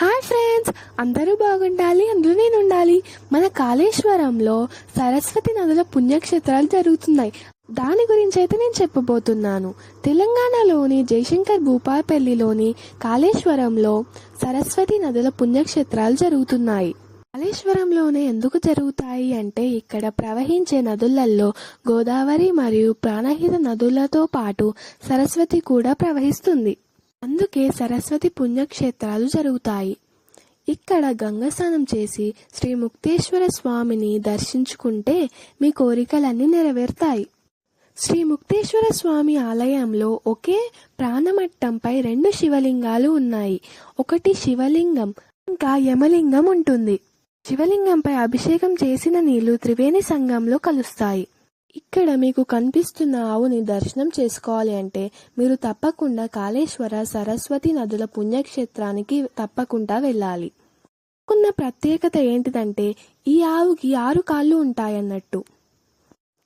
Hi friends అందరూ బాగుండాలి అందులో నేను ఉండాలి మన కాళేశ్వరంలో సరస్వతి నదుల పుణ్యక్షేత్రాలు జరుగుతున్నాయి. దాని గురించి అయితే నేను చెప్పబోతున్నాను. తెలంగాణలోని జయశంకర్ భూపాపల్లిలోని కాళేశ్వరంలో సరస్వతి నదుల పుణ్యక్షేత్రాలు జరుగుతున్నాయి. కాళేశ్వరంలోనే ఎందుకు జరుగుతాయి అంటే ఇక్కడ ప్రవహించే నదులలో గోదావరి మరియు ప్రాణహిత నదులతో పాటు సరస్వతి కూడా ప్రవహిస్తుంది. అందుకే సరస్వతి పుణ్యక్షేత్రాలు జరుగుతాయి. ఇక్కడ గంగస్నానం చేసి శ్రీ ముక్తేశ్వర స్వామిని దర్శించుకుంటే మీ కోరికలన్నీ నెరవేరుతాయి. శ్రీ ముక్తేశ్వర స్వామి ఆలయంలో ఒకే ప్రాణమట్టంపై రెండు శివలింగాలు ఉన్నాయి. ఒకటి శివలింగం ఇంకా యమలింగం ఉంటుంది. శివలింగంపై అభిషేకం చేసిన నీళ్ళు త్రివేణి సంఘంలో కలుస్తాయి. ఇక్కడ మీకు కనిపిస్తున్న ఆవుని దర్శనం చేసుకోవాలి అంటే మీరు తప్పకుండా కాళేశ్వర సరస్వతి నదుల పుణ్యక్షేత్రానికి తప్పకుండా వెళ్ళాలి. ఉన్న ప్రత్యేకత ఏంటిదంటే ఈ ఆవుకి ఆరు కాళ్ళు ఉంటాయన్నట్టు.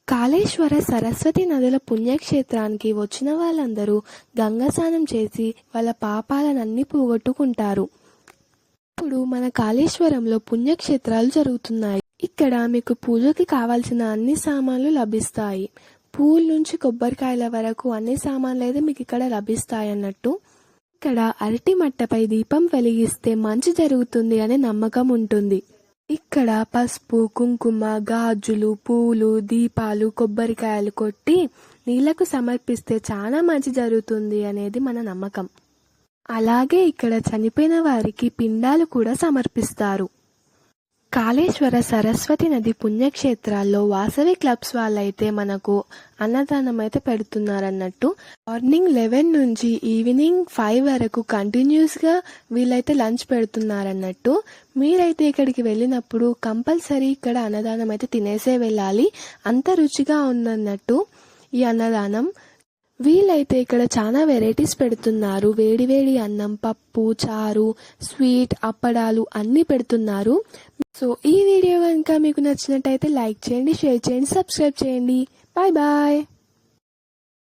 కాళేశ్వర సరస్వతి నదుల పుణ్యక్షేత్రానికి వచ్చిన వాళ్ళందరూ గంగస్నానం చేసి వాళ్ళ పాపాలనన్నీ పోగొట్టుకుంటారు. ఇప్పుడు మన కాళేశ్వరంలో పుణ్యక్షేత్రాలు జరుగుతున్నాయి. ఇక్కడ మీకు పూజకి కావాల్సిన అన్ని సామాన్లు లభిస్తాయి. పూల నుంచి కొబ్బరికాయల వరకు అన్ని సామాన్లు అయితే మీకు ఇక్కడ లభిస్తాయి అన్నట్టు. ఇక్కడ అరటి మట్టపై దీపం వెలిగిస్తే మంచి జరుగుతుంది అనే నమ్మకం ఉంటుంది. ఇక్కడ పసుపు కుంకుమ గాజులు పూలు దీపాలు కొబ్బరికాయలు కొట్టి నీళ్ళకు సమర్పిస్తే చాలా మంచి జరుగుతుంది అనేది మన నమ్మకం. అలాగే ఇక్కడ చనిపోయిన వారికి పిండాలు కూడా సమర్పిస్తారు. కాళేశ్వర సరస్వతి నది పుణ్యక్షేత్రాల్లో వాసవి క్లబ్స్ వాళ్ళైతే మనకు అన్నదానం అయితే పెడుతున్నారన్నట్టు. మార్నింగ్ లెవెన్ నుంచి ఈవినింగ్ ఫైవ్ వరకు కంటిన్యూస్గా వీళ్ళైతే లంచ్ పెడుతున్నారన్నట్టు. మీరైతే ఇక్కడికి వెళ్ళినప్పుడు కంపల్సరీ ఇక్కడ అన్నదానం అయితే తినేసే వెళ్ళాలి. అంత రుచిగా ఉందన్నట్టు ఈ అన్నదానం. వీళ్ళైతే ఇక్కడ చాలా వెరైటీస్ పెడుతున్నారు. వేడి వేడి అన్నం పప్పు చారు స్వీట్ అప్పడాలు అన్నీ పెడుతున్నారు. సో ఈ వీడియో కనుక మీకు నచ్చినట్టయితే లైక్ చేయండి షేర్ చేయండి సబ్స్క్రైబ్ చేయండి. Bye bye.